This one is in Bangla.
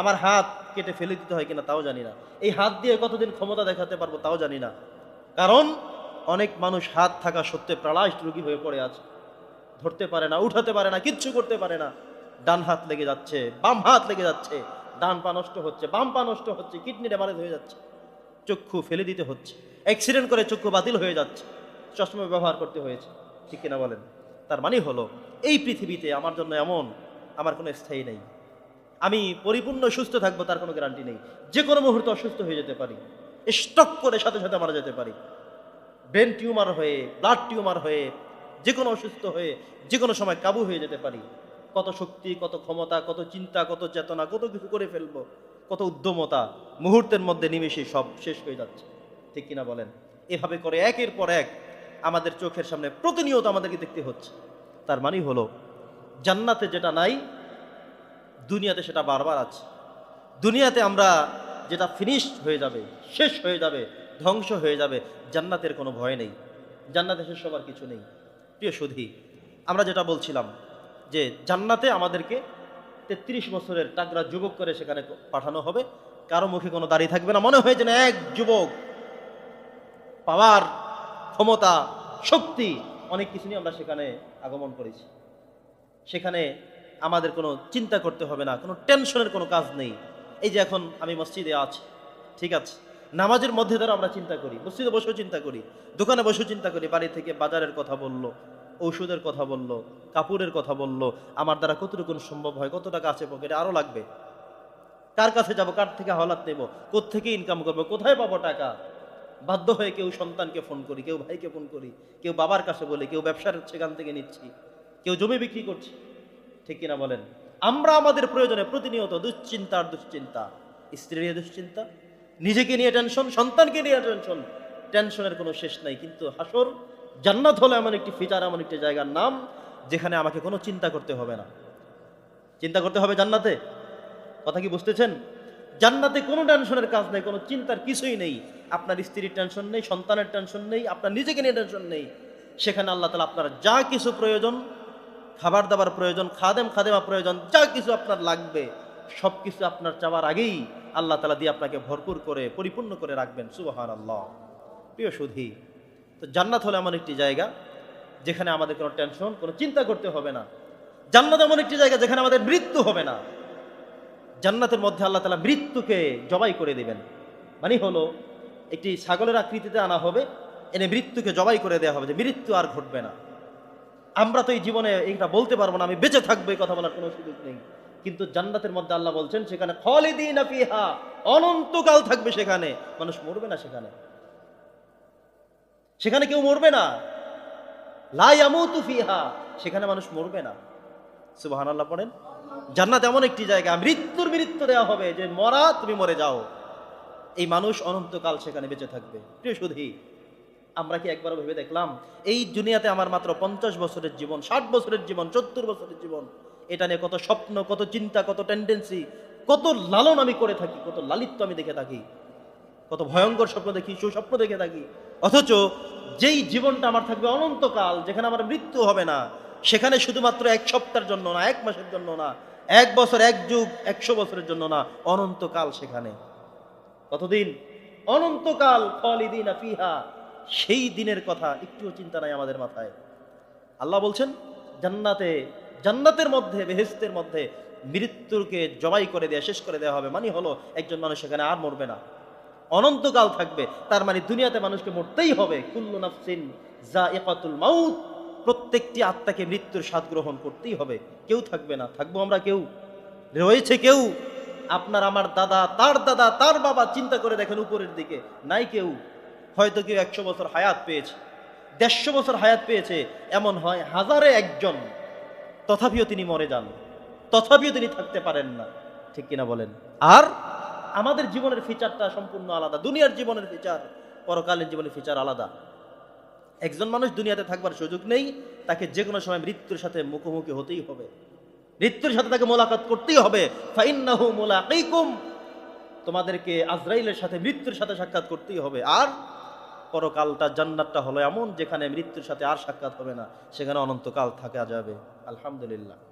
আমার হাত কেটে ফেলে দিতে হয় কিনা তাও জানি না। এই হাত দিয়ে কতদিন ক্ষমতা দেখাতে পারব তাও জানি না। কারণ অনেক মানুষ হাত থাকা সত্ত্বে প্রালাশ রোগী হয়ে পড়ে আছে। ধরতে পারে না, উঠাতে পারে না, কিচ্ছু করতে পারে না। ডান হাত লেগে যাচ্ছে, বাম হাত লেগে যাচ্ছে, ডান পা নষ্ট হচ্ছে, বাম পা নষ্ট হচ্ছে, কিডনি ড্যামারেজ হয়ে যাচ্ছে, চক্ষু ফেলে দিতে হচ্ছে অ্যাক্সিডেন্ট করে চক্ষু বাতিল হয়ে যাচ্ছে, চশমা ব্যবহার করতে হয়েছে, ঠিক কিনা বলেন? তার মানে হলো, এই পৃথিবীতে আমার জন্য এমন, আমার কোনো স্থায়ী নেই। আমি পরিপূর্ণ সুস্থ থাকব, তার কোনো গ্যারান্টি নেই। যে কোনো মুহূর্তে অসুস্থ হয়ে যেতে পারি। স্টক করে সাথে সাথে মারা যেতে পারি। ব্রেন টিউমার হয়ে ব্লাড টিউমার হয়ে, যে কোনো অসুস্থ হয়ে, যে কোনো সময় কাবু হয়ে যেতে পারি। কত শক্তি, কত ক্ষমতা, কত চিন্তা, কত চেতনা, কত কিছু করে ফেলব। কত উদ্যমতা মুহূর্তের মধ্যে নিমেষে সব শেষ হয়ে যাচ্ছে। ঠিক কিনা বলেন? এভাবে করে একের পর এক আমাদের চোখের সামনে প্রতিনিয়ত আমাদেরকে দেখতে হচ্ছে। তার মানে হলো, জান্নাতে যেটা নাই দুনিয়াতে সেটা বারবার আছে। দুনিয়াতে আমরা যেটা ফিনিশড হয়ে যাবে, শেষ হয়ে যাবে, ধ্বংস হয়ে যাবে, জান্নাতের কোনো ভয় নেই। জান্নাতে শেষ হবার কিছু নেই। প্রিয় সুধী, আমরা যেটা বলছিলাম যে জান্নাতে আমাদেরকে তেত্রিশ বছরের টাকরা যুবক করে সেখানে পাঠানো হবে। কারও মুখে কোনো দাঁড়িয়ে থাকবে না। মনে হয় যেন এক যুবক পাওয়ার ক্ষমতা, শক্তি, অনেক কিছু নিয়ে আমরা সেখানে আগমন করেছি। সেখানে আমাদের কোনো চিন্তা করতে হবে না, কোনো টেনশনের কোনো কাজ নেই। এই যে এখন আমি মসজিদে আছি, ঠিক আছে? নামাজের মধ্যে দ্বারা আমরা চিন্তা করি, মসজিদে বসেও চিন্তা করি, দোকানে বসেও চিন্তা করি, বাড়ি থেকে বাজারের কথা বলল, ঔষধের কথা বলল, কাপড়ের কথা বলল, আমার দ্বারা কতটুকু সম্ভব হয়, কত টাকা আছে পকেটে আরও লাগবে। কার কাছে যাব, কার থেকে হলাত নেব থেকে ইনকাম করব, কোথায় পাবো টাকা? বাধ্য হয়ে কেউ সন্তানকে ফোন করি, কেউ ভাইকে ফোন করি, কেউ বাবার কাছে বলি, কেউ ব্যবসার সেখান থেকে নিচ্ছি, কেউ জমি বিক্রি করছি। ঠিক কিনা বলেন? আমরা আমাদের প্রয়োজনে প্রতিনিয়ত দুশ্চিন্তা আর দুশ্চিন্তা স্ত্রী নিয়ে দুশ্চিন্তা, নিজেকে নিয়ে টেনশন সন্তানকে নিয়ে টেনশন টেনশনের কোনো শেষ নাই। কিন্তু হাসর, জান্নাত হলো এমন একটি ফিচার, এমন একটি জায়গার নাম, যেখানে আমাকে কোনো চিন্তা করতে হবে না। চিন্তা করতে হবে জান্নাতে? কথা কি বুঝতেছেন? জান্নাতে কোনো টেনশনের কাজ নেই, কোনো চিন্তার কিছুই নেই। আপনার স্ত্রীর টেনশন নেই, সন্তানের টেনশন নেই, আপনার নিজেকে নিয়ে টেনশন নেই। সেখানে আল্লাহ তালা আপনার যা কিছু প্রয়োজন খাবার দাবার প্রয়োজন, খাদেম খাদেমা প্রয়োজন, যা কিছু আপনার লাগবে সব কিছু আপনার চাওয়ার আগেই আল্লাহ তালা দিয়ে আপনাকে ভরপুর করে, পরিপূর্ণ করে রাখবেন সুবাহান আল্লাহ প্রিয় সুধী, তো জান্নাত হলো এমন একটি জায়গা যেখানে আমাদের কোনো টেনশন কোনো চিন্তা করতে হবে না। জান্নাত এমন একটি জায়গা যেখানে আমাদের মৃত্যু হবে না। জান্নাতের মধ্যে আল্লাহ তালা মৃত্যুকে জবাই করে দেবেন। মানে হলো, একটি ছাগলের আকৃতিতে আনা হবে, এনে মৃত্যুকে জবাই করে দেওয়া হবে যে মৃত্যু আর ঘটবে না। আমরা তো এই জীবনে এটা বলতে পারব না, আমি বেঁচে থাকব, এই কথা বলার কোনো সুযোগ নেই। কিন্তু জান্নাতের মধ্যে আল্লাহ বলছেন, সেখানে খলিদিন অনন্তকাল থাকবে সেখানে। মানুষ মরবে না সেখানে। সেখানে কেউ মরবে না। লাইয়ামুতু ফিহা, সেখানে মানুষ মরবে না। সুবাহান আল্লাহ পড়েন, জান্নাত এমন একটি জায়গা, মৃত্যুর মৃত্যু দেওয়া হবে যে মরা, তুমি মরে যাও। এই মানুষ অনন্তকাল সেখানে বেঁচে থাকবে। প্রিয় সুধী আমরা কি একবার ভেবে দেখলাম? এই দুনিয়াতে আমার মাত্র পঞ্চাশ বছরের জীবন, ষাট বছরের জীবন, সত্তর বছরের জীবন। এটা নিয়ে কত স্বপ্ন, কত চিন্তা, কত টেন্ডেন্সি কত লালন আমি করে থাকি, কত লালিত্য আমি দেখে থাকি, কত ভয়ঙ্কর স্বপ্ন দেখি, সুস্বপ্ন দেখে থাকি। অথচ যেই জীবনটা আমার থাকবে অনন্তকাল, যেখানে আমার মৃত্যু হবে না, সেখানে শুধুমাত্র এক সপ্তাহের জন্য না, এক মাসের জন্য না, এক বছর, এক যুগ, একশো বছরের জন্য না, অনন্তকাল সেখানে। কতদিন? অনন্তকাল ফলিদিন ফিহা। সেই দিনের কথা একটুও চিন্তা নাই আমাদের মাথায়। আল্লাহ বলছেন, জান্নাতে, জান্নাতের মধ্যে বেহেস্তের মধ্যে মৃত্যুকে জবাই করে দেওয়া শেষ করে দেওয়া হবে। মানে হলো, একজন মানুষ সেখানে আর মরবে না। অনন্তকাল থাকবে। তার মানে দুনিয়াতে মানুষকে মরতেই হবে। কুল্লু নাফসিন যা একাতুল মাউত। প্রত্যেকটি আত্মাকে মৃত্যুর স্বাদ গ্রহণ করতেই হবে। কেউ থাকবে না। থাকব আমরা কেউ? রয়েছে কেউ? আপনার, আমার দাদা, তার দাদা, তার বাবা, চিন্তা করে দেখেন উপরের দিকে। নাই কেউ? হয়তো কেউ একশো বছর হায়াত পেয়েছে, দেড়শো বছর হায়াত পেয়েছে, এমন হয় হাজারে একজন, তথাপিও তিনি মরে যান, তথাপিও তিনি থাকতে পারেন না, ঠিক কিনা বলেন? আর আমাদের জীবনের ফিচারটা সম্পূর্ণ আলাদা, দুনিয়ার জীবনের ফিচার পরকালীন জীবনের ফিচার আলাদা। একজন মানুষ দুনিয়াতে থাকবার সুযোগ নেই, তাকে যে কোনো সময় মৃত্যুর সাথে মুখোমুখি হতেই হবে। মৃত্যুর সাথে তাকে মোলাকাত করতেই হবে। তোমাদেরকে আজরাইলের সাথে মৃত্যুর সাথে সাক্ষাৎ করতেই হবে। আর পরকালটা জান্নাতটা হলো এমন যেখানে মৃত্যুর সাথে আর সাক্ষাৎ হবে না, সেখানে অনন্তকাল থাকা যাবে। আলহামদুলিল্লাহ।